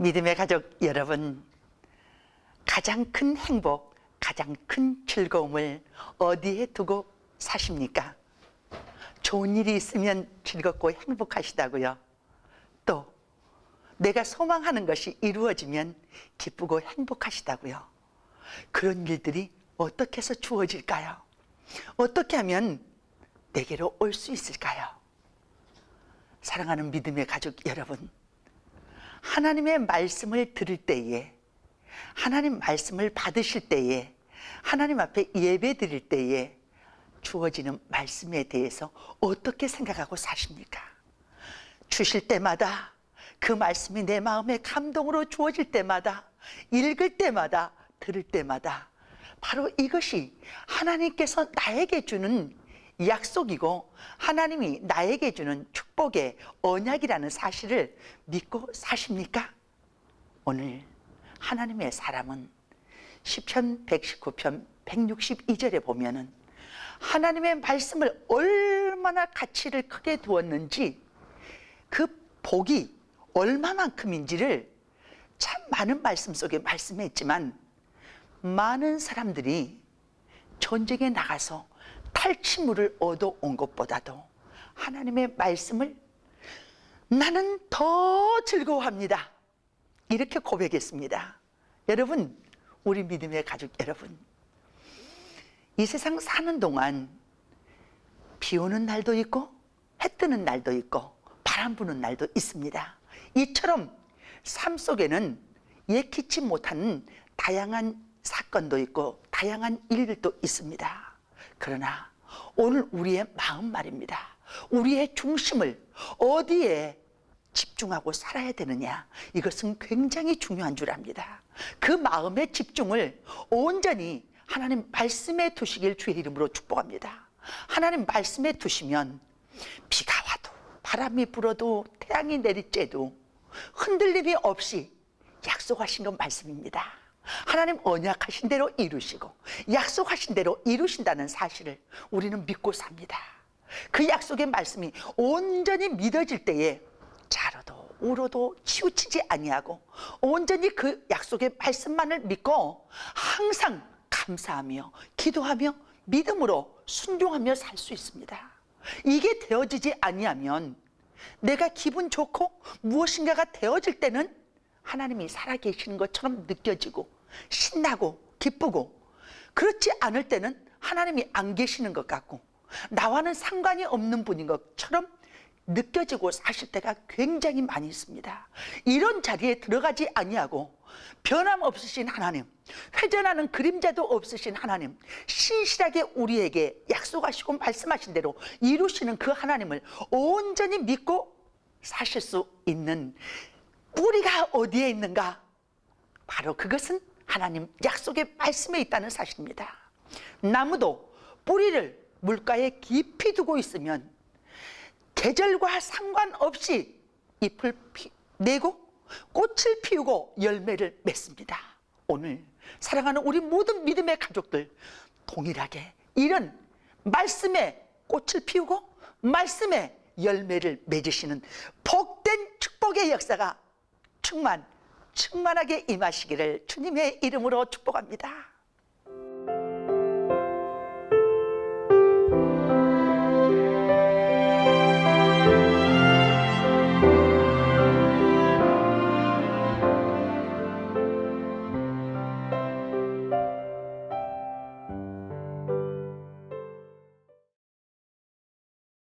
믿음의 가족 여러분, 가장 큰 행복, 가장 큰 즐거움을 어디에 두고 사십니까? 좋은 일이 있으면 즐겁고 행복하시다고요. 또 내가 소망하는 것이 이루어지면 기쁘고 행복하시다고요. 그런 일들이 어떻게 해서 주어질까요? 어떻게 하면 내게로 올 수 있을까요? 사랑하는 믿음의 가족 여러분, 하나님의 말씀을 들을 때에, 하나님 말씀을 받으실 때에, 하나님 앞에 예배 드릴 때에 주어지는 말씀에 대해서 어떻게 생각하고 사십니까? 주실 때마다 그 말씀이 내 마음에 감동으로 주어질 때마다 읽을 때마다 들을 때마다 바로 이것이 하나님께서 나에게 주는 약속이고 하나님이 나에게 주는 축복의 언약이라는 사실을 믿고 사십니까? 오늘 하나님의 사람은 시편 119편 162절에 보면은 하나님의 말씀을 얼마나 가치를 크게 두었는지 그 복이 얼마만큼인지를 참 많은 말씀 속에 말씀했지만 많은 사람들이 전쟁에 나가서 탈취물을 얻어온 것보다도 하나님의 말씀을 나는 더 즐거워합니다. 이렇게 고백했습니다. 여러분, 우리 믿음의 가족 여러분, 이 세상 사는 동안 비 오는 날도 있고 해 뜨는 날도 있고 바람 부는 날도 있습니다. 이처럼 삶 속에는 예기치 못한 다양한 사건도 있고 다양한 일들도 있습니다. 그러나 오늘 우리의 마음 말입니다. 우리의 중심을 어디에 집중하고 살아야 되느냐 이것은 굉장히 중요한 줄 압니다. 그 마음의 집중을 온전히 하나님 말씀에 두시길 주의 이름으로 축복합니다. 하나님 말씀에 두시면 비가 와도 바람이 불어도 태양이 내리쬐도 흔들림이 없이 약속하신 건 말씀입니다. 하나님 언약하신 대로 이루시고 약속하신 대로 이루신다는 사실을 우리는 믿고 삽니다. 그 약속의 말씀이 온전히 믿어질 때에 자로도 우로도 치우치지 아니하고 온전히 그 약속의 말씀만을 믿고 항상 감사하며 기도하며 믿음으로 순종하며 살 수 있습니다. 이게 되어지지 아니하면 내가 기분 좋고 무엇인가가 되어질 때는 하나님이 살아계시는 것처럼 느껴지고 신나고 기쁘고 그렇지 않을 때는 하나님이 안 계시는 것 같고 나와는 상관이 없는 분인 것처럼 느껴지고 사실 때가 굉장히 많이 있습니다. 이런 자리에 들어가지 아니하고 변함없으신 하나님, 회전하는 그림자도 없으신 하나님, 신실하게 우리에게 약속하시고 말씀하신 대로 이루시는 그 하나님을 온전히 믿고 사실 수 있는 뿌리가 어디에 있는가? 바로 그것은 하나님 약속의 말씀에 있다는 사실입니다. 나무도 뿌리를 물가에 깊이 두고 있으면 계절과 상관없이 잎을 피, 내고 꽃을 피우고 열매를 맺습니다. 오늘 사랑하는 우리 모든 믿음의 가족들 동일하게 이런 말씀에 꽃을 피우고 말씀에 열매를 맺으시는 복된 축복의 역사가 충만 충만하게 임하시기를 주님의 이름으로 축복합니다.